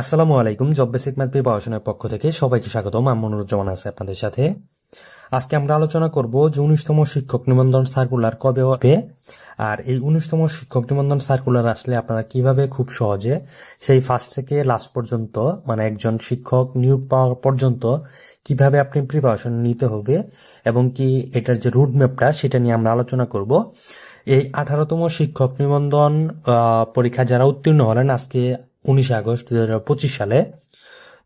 আসসালামু আলাইকুম, job basic math পড়াশোনার পক্ষ থেকে সবাইকে স্বাগতম। আমি মনোরুজ্জামান আছে আপনাদের সাথে। আজকে আমরা আলোচনা করব যে উনিশতম শিক্ষক নিবন্ধন সার্কুলার কবে হবে, আর এই উনিশতম শিক্ষক নিবন্ধন সার্কুলার আসলে আপনারা কীভাবে খুব সহজে সেই ফার্স্ট থেকে লাস্ট পর্যন্ত মানে একজন শিক্ষক নিয়োগ পাওয়া পর্যন্ত কীভাবে আপনি প্রিপারেশন নিতে হবে এবং কি এটার যে রুট ম্যাপটা সেটা নিয়ে আমরা আলোচনা করব। এই আঠারোতম শিক্ষক নিবন্ধন পরীক্ষা যারা উত্তীর্ণ হলেন, আজকে উনিশে আগস্ট দুই হাজার পঁচিশ সালে।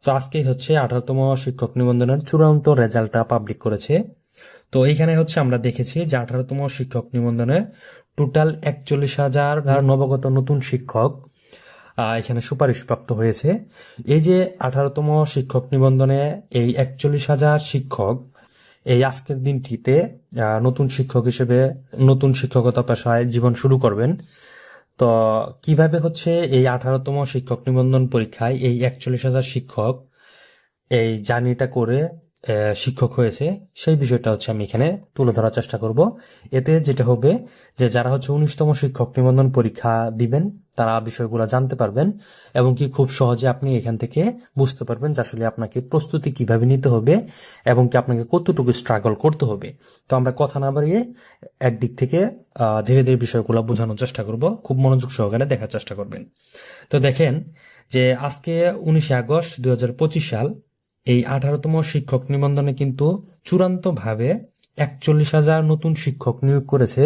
তো আজকেই হচ্ছে আঠারোতম শিক্ষক নিবন্ধনের চূড়ান্ত রেজাল্টটা পাবলিক করেছে। তো এইখানে হচ্ছে আমরা দেখেছি যে আঠারোতম শিক্ষক নিবন্ধনে টোটাল একচল্লিশ হাজার নবাগত নতুন শিক্ষক এখানে সুপারিশপ্রাপ্ত হয়েছে। এই যে আঠারোতম শিক্ষক নিবন্ধনে এই একচল্লিশ হাজার শিক্ষক, এই আজকের দিনটিতে নতুন শিক্ষক হিসেবে নতুন শিক্ষকতা পেশায় জীবন শুরু করবেন। তো কীভাবে হচ্ছে এই আঠারোতম শিক্ষক নিবন্ধন পরীক্ষায় এই একচল্লিশ হাজার শিক্ষক এই জার্নিটা করে শিক্ষক হয়েছে, সেই বিষয়টা হচ্ছে আমি এখানে তুলে ধরার চেষ্টা করব। এতে যেটা হবে যে যারা হচ্ছে উনিশতম শিক্ষক নিবন্ধন পরীক্ষা দিবেন, তারা বিষয়গুলো জানতে পারবেন এবং কি খুব সহজে আপনি এখান থেকে বুঝতে পারবেন যে আসলে আপনাকে প্রস্তুতি কীভাবে নিতে হবে এবং কি আপনাকে কতটুকু স্ট্রাগল করতে হবে। তো আমরা কথা না বাড়িয়ে একদিক থেকে ধীরে ধীরে বিষয়গুলো বোঝানোর চেষ্টা করব। খুব মনোযোগ সহকারে দেখার চেষ্টা করবেন। তো দেখেন যে আজকে উনিশে আগস্ট দুই হাজার পঁচিশ সাল এই আঠারোতম শিক্ষক নিবন্ধনে কিন্তু চূড়ান্তভাবে একচল্লিশ হাজার নতুন শিক্ষক নিয়োগ করেছে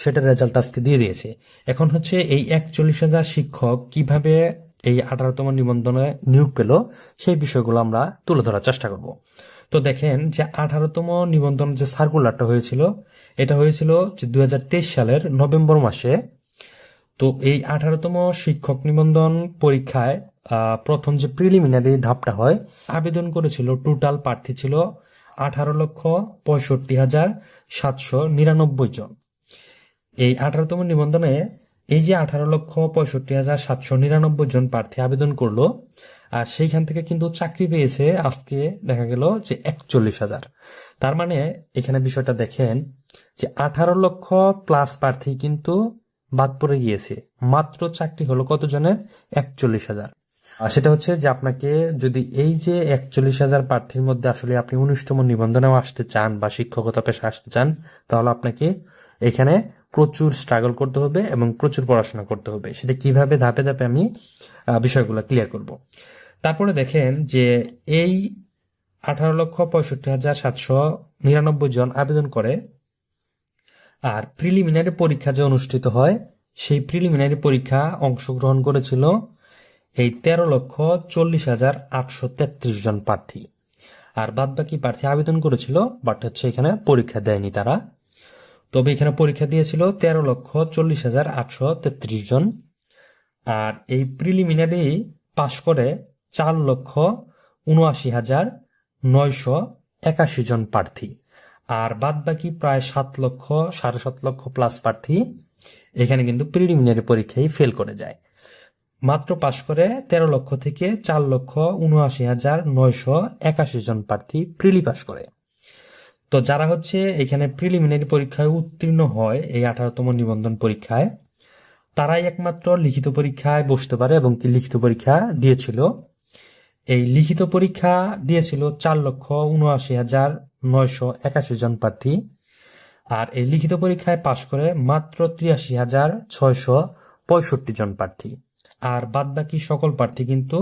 সেটার রেজাল্ট আজকে দিয়ে দিয়েছে। এখন হচ্ছে এই একচল্লিশ হাজার শিক্ষক কীভাবে এই আঠারোতম নিবন্ধনে নিয়োগ পেল, সেই বিষয়গুলো আমরা তুলে ধরার চেষ্টা করব। তো দেখেন যে আঠারোতম নিবন্ধন যে সার্কুলারটা হয়েছিল, এটা হয়েছিল যে দুই হাজার তেইশ সালের নভেম্বর মাসে। তো এই আঠারোতম শিক্ষক নিবন্ধন পরীক্ষায় প্রথম যে প্রিলিমিনারি ধাপটা হয়, আবেদন করেছিল টোটাল প্রার্থী ছিল আঠারো লক্ষ পঁয়ষট্টি হাজার সাতশো নিরানব্বই জন। এই আঠারোতম নিবন্ধনে এই যে আঠারো লক্ষ পঁয়ষট্টি হাজার সাতশো নিরানব্বই জন প্রার্থী আবেদন করল, আর সেইখান থেকে কিন্তু চাকরি পেয়েছে আজকে দেখা গেল যে একচল্লিশ হাজার। তার মানে এখানে বিষয়টা দেখেন যে আঠারো লক্ষ প্লাস প্রার্থী কিন্তু বাদ পড়ে গিয়েছে। মাত্র চাকরি হলো কতজনের? একচল্লিশ হাজার। সেটা হচ্ছে যে আপনাকে যদি এই যে একচল্লিশ হাজার প্রার্থীর মধ্যে আসলে আপনি উনিশতম নিবন্ধনেও আসতে চান বা শিক্ষকতা পেশা আসতে চান, তাহলে আপনাকে এখানে প্রচুর স্ট্রাগল করতে হবে এবং প্রচুর পড়াশোনা করতে হবে। সেটা কীভাবে ধাপে ধাপে আমি বিষয়গুলো ক্লিয়ার করব। তারপরে দেখেন যে এই আঠারো লক্ষ পঁয়ষট্টি হাজার সাতশো নিরানব্বই জন আবেদন করে, আর প্রিলিমিনারি পরীক্ষা যে অনুষ্ঠিত হয়, সেই প্রিলিমিনারি পরীক্ষা অংশগ্রহণ করেছিল এই তেরো লক্ষ চল্লিশ হাজার আটশো তেত্রিশ জন প্রার্থী। আর বাদ বাকি প্রার্থী আবেদন করেছিল বাট হচ্ছে এখানে পরীক্ষা দেয়নি তারা। তবে এখানে পরীক্ষা দিয়েছিল তেরো লক্ষ চল্লিশ হাজার আটশো তেত্রিশ জন। আর এই প্রিলিমিনারি পাশ করে চার লক্ষ উনআশি হাজার নয়শো একাশি জন প্রার্থী। আর বাদ বাকি প্রায় সাত লক্ষ, সাড়ে সাত লক্ষ প্লাস প্রার্থী এখানে কিন্তু প্রিলিমিনারি পরীক্ষায় ফেল করে যায়। মাত্র পাশ করে তেরো লক্ষ থেকে চার লক্ষ উনআশি হাজার নয়শো একাশি জন প্রার্থী প্রিলি পাশ করে। তো যারা হচ্ছে এখানে প্রিলিমিনারি পরীক্ষায় উত্তীর্ণ হয় এই আঠারোতম নিবন্ধন পরীক্ষায়, তারাই একমাত্র লিখিত পরীক্ষায় বসতে পারে এবং কি লিখিত পরীক্ষা দিয়েছিল। এই লিখিত পরীক্ষা দিয়েছিল চার লক্ষ উনআশি হাজার নয়শো একাশি জন প্রার্থী আর এই লিখিত পরীক্ষায় পাশ করে মাত্র ত্রিয়াশি হাজার ছয়শো পঁয়ষট্টি জন প্রার্থী। আর বাদ বাকি সকল প্রার্থী কিন্তু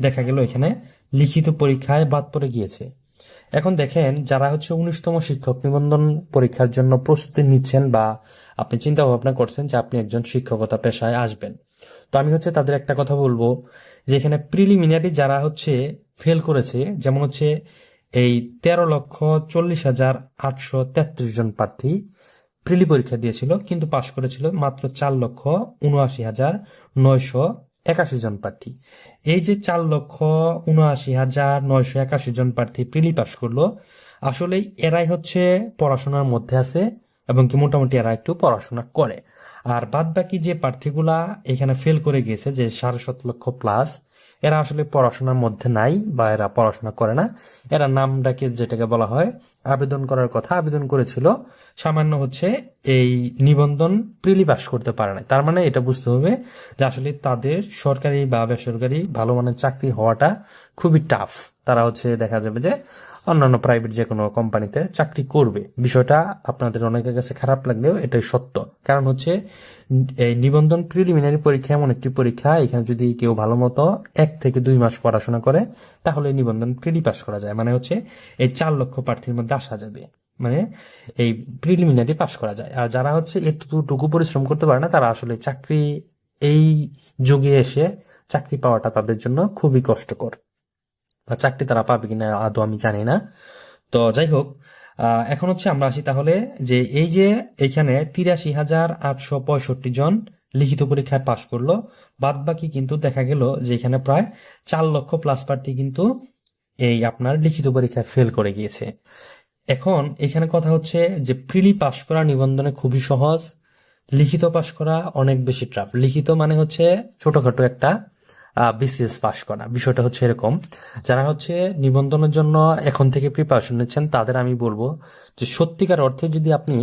দেখা গেল এখানে লিখিত পরীক্ষায় বাদ পড়ে গিয়েছে। এখন দেখেন যারা হচ্ছে উনিশতম শিক্ষক নিবন্ধন পরীক্ষার জন্য প্রস্তুতি নিচ্ছেন বা আপনি চিন্তা ভাবনা করছেন যে আপনি একজন শিক্ষকতা পেশায় আসবেন। তো আমি হচ্ছে তাদের একটা কথা বলব যে এখানে প্রিলিমিনারি যারা হচ্ছে ফেল করেছে, যেমন হচ্ছে এই তেরো লক্ষ চল্লিশ হাজার আটশো তেত্রিশ জন প্রার্থী প্রিলি পরীক্ষা দিয়েছিল, কিন্তু পাশ করেছিল মাত্র চার লক্ষ উনআশি হাজার নয়শো একাশি জন প্রার্থী। এই যে চার লক্ষ উনআশি হাজার নয়শো একাশি জন প্রার্থী প্রিলি পাস করল আসলে এরাই হচ্ছে পড়াশোনার মধ্যে আছে এবং কি মোটামুটি এরা একটু পড়াশোনা করে। আর বাদ বাকি যে প্রার্থীগুলা এখানে ফেল করে গিয়েছে, যে সাড়ে সাত লক্ষ প্লাস এরা আসলে পড়াশোনার মধ্যে নাই বা এরা পড়াশোনা করে না। এরা নাম ডাকে যেটাকে বলা হয় আবেদন করার কথা আবেদন করেছিল। সামান্য হচ্ছে এই নিবন্ধন প্রিলি পাস করতে পারে না তার মানে এটা বুঝতে হবে যে আসলে তাদের সরকারি বা বেসরকারি ভালো মানের চাকরি হওয়াটা খুবই টাফ তারা হচ্ছে দেখা যাবে যে অন্যান্য প্রাইভেট যে কোনো কোম্পানিতে চাকরি করবে। বিষয়টা আপনাদের অনেকের কাছে খারাপ লাগলেও এটাই সত্য। কারণ হচ্ছে, এই নিবন্ধন প্রিলিমিনারি পরীক্ষা এমন একটি পরীক্ষা, এখানে যদি কেউ ভালো মতো এক থেকে দুই মাস পড়াশোনা করে, তাহলে নিবন্ধন প্রিলি পাস করা যায়। মানে হচ্ছে, এই চার লক্ষ প্রার্থীর মধ্যে আসা যাবে। মানে এই প্রিলিমিনারি পাস করা যায়। আর যারা হচ্ছে এতটুকু পরিশ্রম করতে পারে না, তারা আসলে চাকরি, এই যুগে এসে চাকরি পাওয়াটা তাদের জন্য খুবই কষ্টকর। বা চাকরি তারা পাবে কিনা আদৌ আমি জানি না। তো যাই হোক এখন হচ্ছে আমরা আসি তাহলে যে এই যে এখানে তিরাশি হাজার আটশো পঁয়ষট্টি জন লিখিত পরীক্ষায় পাশ করল বাদ বাকি কিন্তু দেখা গেল যে এখানে প্রায় চার লক্ষ প্লাস প্রার্থী কিন্তু এই আপনার লিখিত পরীক্ষায় ফেল করে গিয়েছে। এখন এখানে কথা হচ্ছে যে প্রিলি পাশ করা নিবন্ধনে খুবই সহজ, লিখিত পাশ করা অনেক বেশি ট্রাফ লিখিত মানে হচ্ছে ছোটখাটো একটা বিসিএস পাশ করা। বিষয়টা হচ্ছে এরকম, যারা হচ্ছে নিবন্ধনের জন্য এখন থেকে প্রিপারেশন নিচ্ছেন, তাদের আমি বলব যে সত্যিকার অর্থে যদি আপনি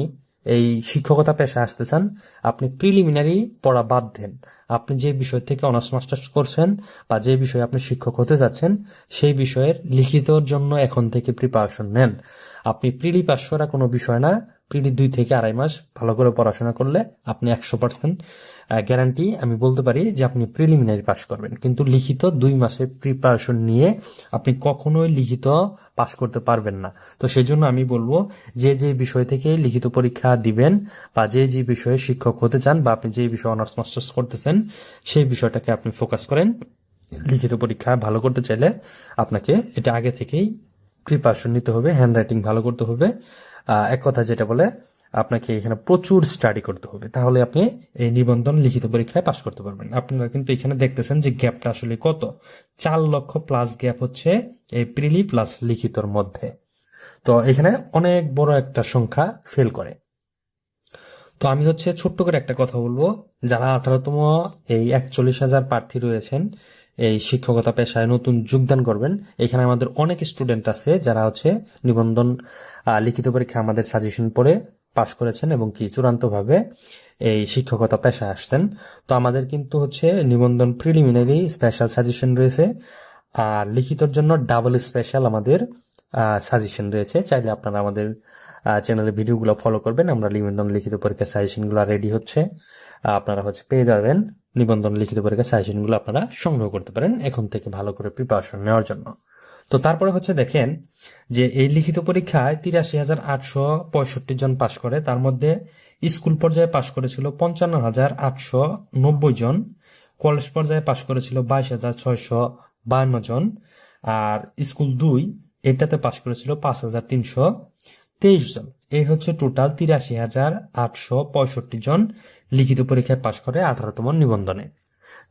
এই শিক্ষকতা পেশায় আসতে চান, আপনি প্রিলিমিনারি পড়া বাদ দেন। আপনি যে বিষয় থেকে অনার্স মাস্টার্স করছেন বা যে বিষয়ে আপনি শিক্ষক হতে যাচ্ছেন, সেই বিষয়ের লিখিতর জন্য এখন থেকে প্রিপারেশন নেন। আপনি প্রিলি পাস করা কোনো বিষয় না প্রিলি দুই থেকে আড়াই মাস ভালো করে পড়াশোনা করলে আপনি একশো পার্সেন্ট গ্যারান্টি আমি বলতে পারি যে আপনি প্রিলিমিনারি পাস করবেন। কিন্তু লিখিত দুই মাসের প্রিপারেশন নিয়ে আপনি কখনোই লিখিত পাস করতে পারবেন না। তো সেই জন্য আমি বলব যে যে বিষয় থেকে লিখিত পরীক্ষা দিবেন বা যে যে বিষয়ে শিক্ষক হতে চান বা আপনি যে বিষয়ে অনার্স মাস্টার্স করতেছেন, সেই বিষয়টাকে আপনি ফোকাস করেন। লিখিত পরীক্ষা ভালো করতে চাইলে আপনাকে এটা আগে থেকেই প্রিপারেশন নিতে হবে হ্যান্ড রাইটিং ভালো করতে হবে। এক কথা যেটা বলে, আপনাকে এখানে প্রচুর স্টাডি করতে হবে। তাহলে আপনি এই নিবন্ধন লিখিত পরীক্ষায় পাশ করতে পারবেন। আপনারা কিন্তু এখানে দেখতেছেন যে গ্যাপটা আসলে কত। চার লক্ষ প্লাস গ্যাপ হচ্ছে এই প্রিলি প্লাস লিখিতর মধ্যে। তো এখানে অনেক বড় একটা সংখ্যা ফেল করে। তো আমি হচ্ছে ছোট্ট করে একটা কথা বলব। যারা আঠারোতম এই একচল্লিশ হাজার প্রার্থী রয়েছেন, এই শিক্ষকতা পেশায় নতুন যোগদান করবেন, এখানে আমাদের অনেক স্টুডেন্ট আছে যারা হচ্ছে নিবন্ধন লিখিত পরীক্ষা আমাদের সাজেশন পড়ে পাশ করেছেন এবং কি চূড়ান্তভাবে এই শিক্ষকতা পেশায় আসছেন। তো আমাদের কিন্তু হচ্ছে নিবন্ধন প্রিলিমিনারি স্পেশাল সাজেশন রয়েছে আর লিখিতর জন্য ডাবল স্পেশাল আমাদের সাজেশন রয়েছে। চাইলে আপনারা আমাদের চ্যানেলের ভিডিওগুলো ফলো করবেন। আমরা নিবন্ধন লিখিত পরীক্ষা সাজেশনগুলো রেডি হচ্ছে। আপনারা হচ্ছে পেয়ে যাবেন। নিবন্ধন লিখিত পরীক্ষা সাজেশনগুলো আপনারা সংগ্রহ করতে পারেন এখন থেকে ভালো করে প্রিপারেশন নেওয়ার জন্য। তো তারপরে হচ্ছে দেখেন যে এই লিখিত পরীক্ষায় তিরাশি হাজার আটশো পঁয়ষট্টি জন পাশ করে, তার মধ্যে স্কুল পর্যায়ে পাশ করেছিল পঞ্চান্ন হাজার আটশো নব্বই জন, কলেজ পর্যায়ে পাশ করেছিল বাইশ হাজার ছয়শো বায়ান্ন জন, আর স্কুল দুই এটাতে পাশ করেছিল পাঁচ হাজার তিনশো তেইশ জন। এই হচ্ছে টোটাল তিরাশি হাজার আটশো পঁয়ষট্টি জন লিখিত পরীক্ষায় পাশ করে আঠারোতম নিবন্ধনে।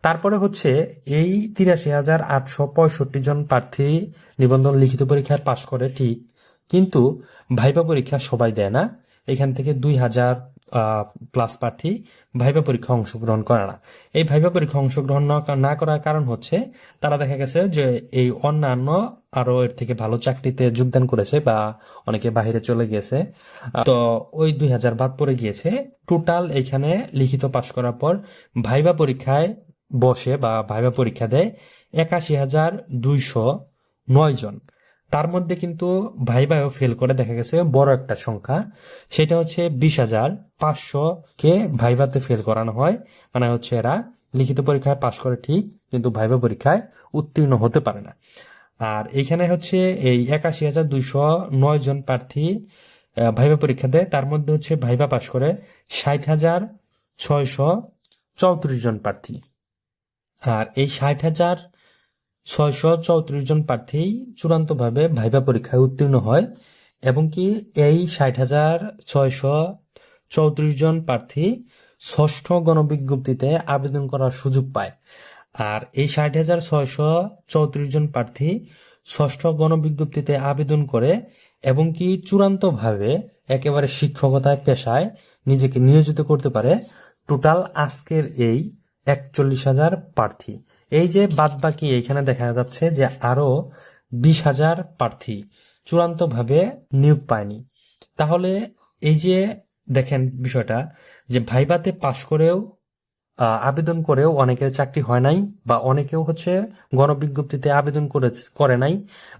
তারপরে হচ্ছে এই তিরাশি হাজার আটশো পঁয়ষট্টি জন প্রার্থী নিবন্ধন লিখিত পরীক্ষায় পাশ করে, ঠিক। কিন্তু ভাইবা পরীক্ষা সবাই দেয় না। এখান থেকে দুই হাজার প্লাস প্রার্থী ভাইবা পরীক্ষা অংশগ্রহণ করে না। এই ভাইবা পরীক্ষা অংশগ্রহণ না- করার কারণ হচ্ছে তারা দেখা গেছে যে এই অন্যান্য আরও এর থেকে ভালো চাকরিতে যোগদান করেছে বা অনেকে বাইরে চলে গিয়েছে তো ওই দুই হাজার বাদ পড়ে গিয়েছে। টোটাল এখানে লিখিত পাশ করার পর ভাইবা পরীক্ষায় বসে বা ভাইবা পরীক্ষা দেয় একাশি হাজার দুইশো নয় জন। তার মধ্যে কিন্তু ভাইবাও ফেল করে, দেখা গেছে বড় একটা সংখ্যা। সেটা হচ্ছে বিশ হাজার পাঁচশো কে ভাইভাতে ফেল করানো হয়। মানে হচ্ছে এরা লিখিত পরীক্ষায় পাশ করে ঠিক, কিন্তু ভাইবা পরীক্ষায় উত্তীর্ণ হতে পারে না। আর এখানে হচ্ছে এই একাশি হাজার দুইশো নয় জন প্রার্থী ভাইবা পরীক্ষা দেয়। তার মধ্যে হচ্ছে ভাইবা পাশ করে ষাট হাজার ছয়শো চৌত্রিশ জন প্রার্থী। আর এই ষাট হাজার ছয়শো চৌত্রিশ জন প্রার্থী চূড়ান্তভাবে ভাইবা পরীক্ষায় উত্তীর্ণ হয় এবং কি এই ষাট হাজার ছয়শো চৌত্রিশ জন প্রার্থী ষষ্ঠ গণবিজ্ঞপ্তিতে আবেদন করার সুযোগ পায়। আর এই ষাট হাজার ছয়শো চৌত্রিশ জন প্রার্থী ষষ্ঠ গণবিজ্ঞপ্তিতে আবেদন করে এবং কি চূড়ান্তভাবে একেবারে শিক্ষকতায় পেশায় নিজেকে নিয়োজিত করতে পারে। টোটাল আজকের এই একচল্লিশ হাজার প্রার্থী। এই যে বাদ বাকি এইখানে দেখা যাচ্ছে যে আরও বিশ হাজার প্রার্থী চূড়ান্তভাবে নিয়োগ পায়নি। তাহলে এই যে দেখেন বিষয়টা, যে ভাইবাতে পাশ করেও আবেদন করেও অনেকের চাকরি হয় নাই বা অনেকেও হচ্ছে গণবিজ্ঞপ্তিতে আবেদন করে করে নাই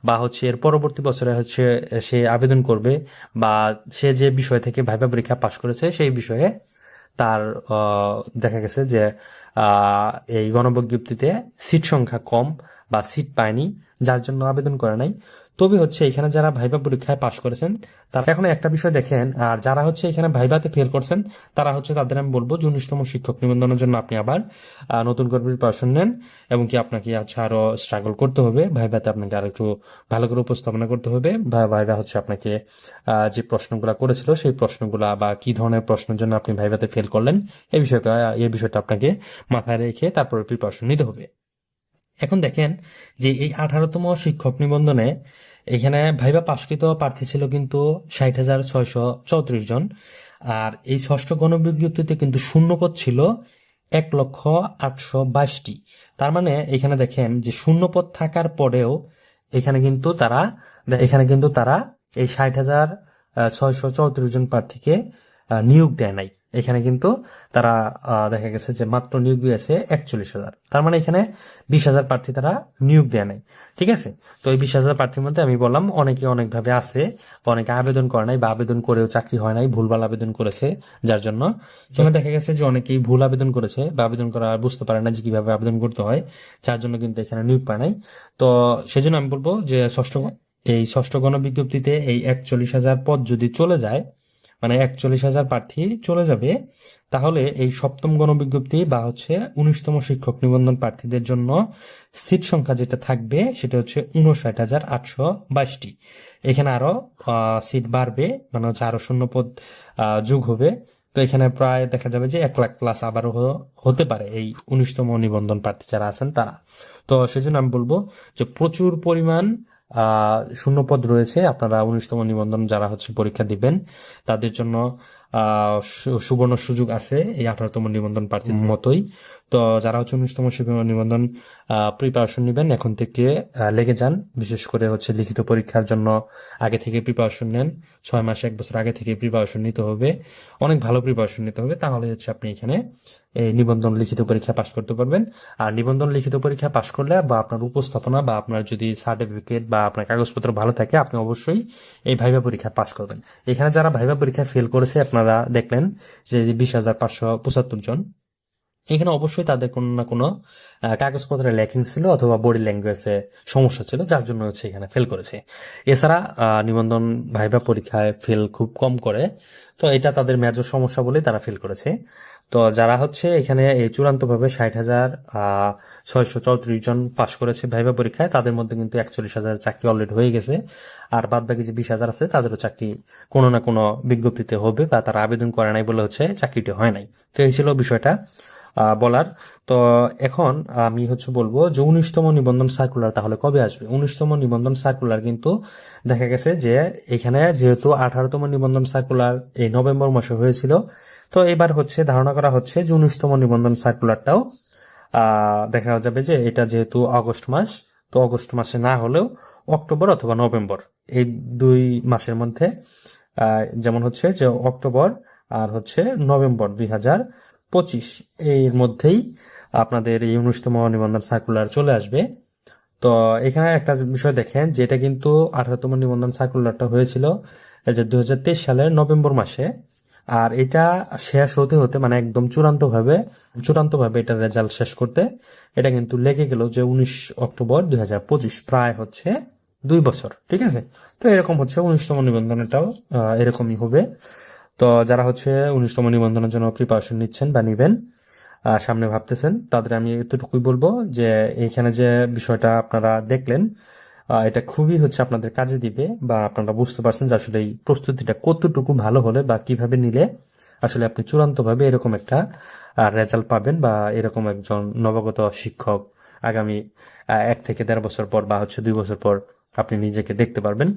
বা হচ্ছে এর পরবর্তী বছরে হচ্ছে সে আবেদন করবে বা সে যে বিষয় থেকে ভাইবা পরীক্ষা পাশ করেছে সেই বিষয়ে তার দেখা গেছে যে এই গণবিজ্ঞপ্তিতে সিট সংখ্যা কম বা সিট পায়নি যার জন্য আবেদন করে নাই। তবে হচ্ছে এখানে যারা ভাইবা পরীক্ষায় পাশ করেছেন, তারা এখন একটা বিষয় দেখেন, আর যারা হচ্ছে এখানে ভাইভাতে ফেল করছেন, তারা হচ্ছে তাদের আমি বলব যে উনিশতম শিক্ষক নিবন্ধনের জন্য আপনি আবার নতুন করে প্রিপারেশন নেন, এবং কি আপনাকে আচ্ছা আরও স্ট্রাগল করতে হবে ভাইভাতে আপনাকে আর একটু ভালো করে উপস্থাপনা করতে হবে, বা ভাইভা হচ্ছে আপনাকে যে প্রশ্নগুলা করেছিল, সেই প্রশ্নগুলা বা কি ধরনের প্রশ্নের জন্য আপনি ভাইভাতে ফেল করলেন এই বিষয়টা এই বিষয়টা আপনাকে মাথায় রেখে তারপরে প্রিপারেশন নিতে হবে। এখন দেখেন যে এই আঠারোতম শিক্ষক নিবন্ধনে এখানে ভাইবা পাশকৃত প্রার্থী ছিল কিন্তু ষাট হাজার ছয়শো চৌত্রিশ জন। আর এই ষষ্ঠ গণবিজ্ঞপ্তিতে কিন্তু শূন্যপদ ছিল এক লক্ষ আটশো বাইশটি। তার মানে এখানে দেখেন যে শূন্যপদ থাকার পরেও এখানে কিন্তু তারা, এখানে কিন্তু তারা এই ষাট হাজার ছয়শো চৌত্রিশ জন প্রার্থীকে নিয়োগ দেয় নাই। এখানে কিন্তু তারা দেখা গেছে যে মাত্র নিয়োগ দিয়েছে একচল্লিশ হাজার। তার মানে এখানে বিশ হাজার প্রার্থী তারা নিয়োগ দেয় নাই। ঠিক আছে? তো এই বিশ হাজার প্রার্থীর মধ্যে আমি বললাম, অনেকে অনেকভাবে আছে অনেকে আবেদন করে নাই বা আবেদন করেও চাকরি হয় নাই, ভুলভাল আবেদন করেছে যার জন্য। সেখানে দেখা গেছে যে অনেকেই ভুল আবেদন করেছে বা আবেদন করা বুঝতে পারে না যে কীভাবে আবেদন করতে হয়, যার জন্য কিন্তু এখানে নিয়োগ পায় নাই। তো সেজন্য আমি বলব যে ষষ্ঠ এই ষষ্ঠ গণবিজ্ঞপ্তিতে এই একচল্লিশ হাজার পদ যদি চলে যায় মানে একচল্লিশ হাজার প্রার্থী চলে যাবে, তাহলে এই সপ্তম গণবিজ্ঞপ্তি বা হচ্ছে উনিশতম শিক্ষক নিবন্ধন প্রার্থীদের জন্য সিট সংখ্যা যেটা থাকবে, সেটা হচ্ছে উনষাট হাজার আটশো বাইশটি। এখানে আরও সিট বাড়বে মানে হচ্ছে আরও শূন্য পদ যোগ হবে। তো এখানে প্রায় দেখা যাবে যে এক লাখ প্লাস আবারও হতে পারে এই উনিশতম নিবন্ধন প্রার্থী যারা আছেন তারা। তো সেজন্য আমি বলব যে প্রচুর পরিমাণ শূন্যপদ রয়েছে। আপনারা উনিশতম নিবন্ধন যারা হচ্ছে পরীক্ষা দিবেন তাদের জন্য সুবর্ণ সুযোগ আছে এই আঠারোতম নিবন্ধন প্রার্থীর মতোই। তো যারা হচ্ছে উনিশতম শিক্ষক নিবন্ধন প্রিপারেশন নেবেন, এখন থেকে লেগে যান। বিশেষ করে হচ্ছে লিখিত পরীক্ষার জন্য আগে থেকে প্রিপারেশন নেন। ছয় মাস, এক বছর আগে থেকে প্রিপারেশন নিতে হবে। অনেক ভালো প্রিপারেশন নিতে হবে। তাহলে হচ্ছে আপনি এখানে এই নিবন্ধন লিখিত পরীক্ষা পাশ করতে পারবেন। আর নিবন্ধন লিখিত পরীক্ষা পাশ করলে বা আপনার উপস্থাপনা বা আপনার যদি সার্টিফিকেট বা আপনার কাগজপত্র ভালো থাকে, আপনি অবশ্যই এই ভাইবা পরীক্ষা পাশ করবেন। এখানে যারা ভাইবা পরীক্ষা ফেল করেছে, আপনারা দেখলেন যে বিশ হাজার পাঁচশো পঁচাত্তর জন। এখানে অবশ্যই তাদের কোনো না কোনো কাগজপত্রে ল্যাকিং ছিল অথবা বডি ল্যাঙ্গুয়েজে সমস্যা ছিল, যার জন্য হচ্ছে এখানে ফেল করেছে। এছাড়া নিবন্ধন ভাইবা পরীক্ষায় ফেল খুব কম করে, তো এটা তাদের মেজর সমস্যা বলেই তারা ফেল করেছে। তো যারা হচ্ছে এখানে এই চূড়ান্তভাবে ষাট হাজার ছয়শো চৌত্রিশ জন পাশ করেছে ভাইবা পরীক্ষায়, তাদের মধ্যে কিন্তু একচল্লিশ হাজার চাকরি অলরেডি হয়ে গেছে। আর বাদ বাকি যে বিশ হাজার আছে, তাদেরও চাকরি কোনো না কোনো বিজ্ঞপ্তিতে হবে বা তারা আবেদন করে নাই বলে হচ্ছে চাকরিটি হয় নাই। তো এই ছিল বিষয়টা। বলার। তো এখন আমি হচ্ছে বলব যে উনিশতম নিবন্ধন সার্কুলার তাহলে কবে আসবে? উনিশতম নিবন্ধন সার্কুলার কিন্তু দেখা গেছে যে এখানে যেহেতু আঠারোতম নিবন্ধন সার্কুলার এই নভেম্বর মাসে হয়েছিল, তো এবার হচ্ছে ধারণা করা হচ্ছে যে উনিশতম নিবন্ধন সার্কুলারটাও দেখা যাবে যে এটা যেহেতু আগস্ট মাস, তো আগস্ট মাসে না হলেও অক্টোবর অথবা নভেম্বর এই দুই মাসের মধ্যে যেমন হচ্ছে যে অক্টোবর আর হচ্ছে নভেম্বর দুই হাজার পঁচিশ। এর মধ্যেই আপনাদের এই উনিশতম নিবন্ধন সার্কুলার চলে আসবে। তো এখানে একটা বিষয় দেখেন, যেটা কিন্তু আঠারোতম নিবন্ধন সার্কুলারটা হয়েছিল যে দুই হাজার তেইশ সালের নভেম্বর মাসে। আর এটা শেষ হতে হতে মানে একদম চূড়ান্ত ভাবে চূড়ান্ত ভাবে এটা রেজাল্ট শেষ করতে, এটা কিন্তু লেগে গেল যে উনিশ অক্টোবর দুই হাজার পঁচিশ প্রায় হচ্ছে দুই বছর, ঠিক আছে? তো এরকম হচ্ছে উনিশতম নিবন্ধনটাও এরকমই হবে। তো যারা হচ্ছে উনিশতম নিবন্ধনের জন্য প্রিপারেশন নিচ্ছেন বা নিবেন সামনে ভাবতেছেন, তাদের আমি এতটুকুই বলব যে এইখানে যে বিষয়টা আপনারা দেখলেন এটা খুবই হচ্ছে আপনাদের কাজে দিবে বা আপনারা বুঝতে পারছেন যে আসলে এই প্রস্তুতিটা কতটুকু ভালো হলে বা কীভাবে নিলে আসলে আপনি চূড়ান্তভাবে এরকম একটা রেজাল্ট পাবেন বা এরকম একজন নবাগত শিক্ষক আগামী এক থেকে দেড় বছর পর বা হচ্ছে দুই বছর পর আপনি নিজেকে দেখতে পারবেন।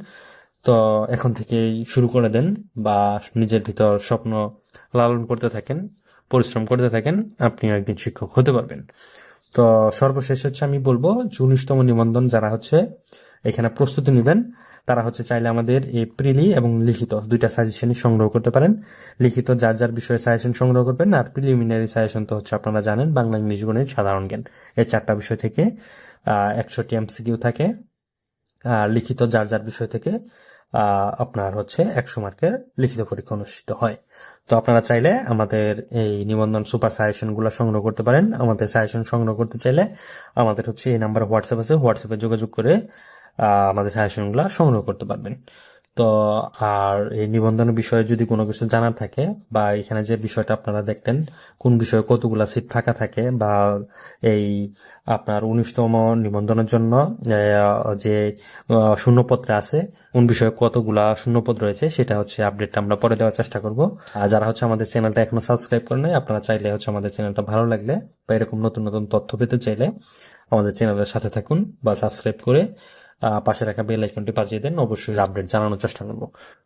তো এখন থেকেই শুরু করে দেন বা নিজের ভিতর স্বপ্ন লালন করতে থাকেন, পরিশ্রম করতে থাকেন, আপনিও একদিন শিক্ষক হতে পারবেন। তো সর্বশেষ হচ্ছে আমি বলব, যে উনিশতম নিবন্ধন যারা হচ্ছে, এখানে প্রস্তুতি নেবেন। তারা হচ্ছে চাইলে আমাদের এই প্রিলি এবং লিখিত দুইটা সাজেশনই সংগ্রহ করতে পারেন। লিখিত যার যার বিষয়ে সাজেশন সংগ্রহ করবেন, আর প্রিলিমিনারি সাজেশন তো হচ্ছে আপনারা জানেন, বাংলা ইংলিশ গণিত সাধারণ জ্ঞান। এই চারটা বিষয় থেকে একশোটি এমসিকিউ থাকে। আর লিখিত যার যার বিষয় থেকে আপনার হচ্ছে একশো মার্কের লিখিত পরীক্ষা অনুষ্ঠিত হয়। তো আপনারা চাইলে আমাদের এই নিবন্ধন সুপার সাজেশনগুলো সংগ্রহ করতে পারেন। আমাদের সাজেশন সংগ্রহ করতে চাইলে আমাদের হচ্ছে এই নাম্বার হোয়াটসঅ্যাপ আছে। হোয়াটসঅ্যাপে যোগাযোগ করে আমাদের সাজেশনগুলো সংগ্রহ করতে পারবেন। তো আর এই নিবন্ধন বিষয়ে যদি কোনো কিছু জানার থাকে বা এখানে যে বিষয়টা আপনারা দেখতেন, কোন বিষয়ে কতগুলা সিট ফাঁকা থাকে বা এই আপনার উনিশতম নিবন্ধনের জন্য যে শূন্যপত্র আছে, কোন বিষয়ে কতগুলা শূন্যপদ রয়েছে, সেটা হচ্ছে আপডেটটা আমরা পরে দেওয়ার চেষ্টা করব। আর যারা হচ্ছে আমাদের চ্যানেলটা এখনও সাবস্ক্রাইব করে নাই, আপনারা চাইলে হচ্ছে আমাদের চ্যানেলটা ভালো লাগলে বা এরকম নতুন নতুন তথ্য পেতে চাইলে আমাদের চ্যানেলের সাথে থাকুন বা সাবস্ক্রাইব করে পাশে রাখা বেল আইকনটি বাজিয়ে দেন, অবশ্যই আপডেট জানানোর চেষ্টা করব।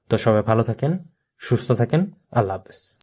তো সবাই ভালো থাকেন, সুস্থ থাকেন, আল্লাহ হাফেজ।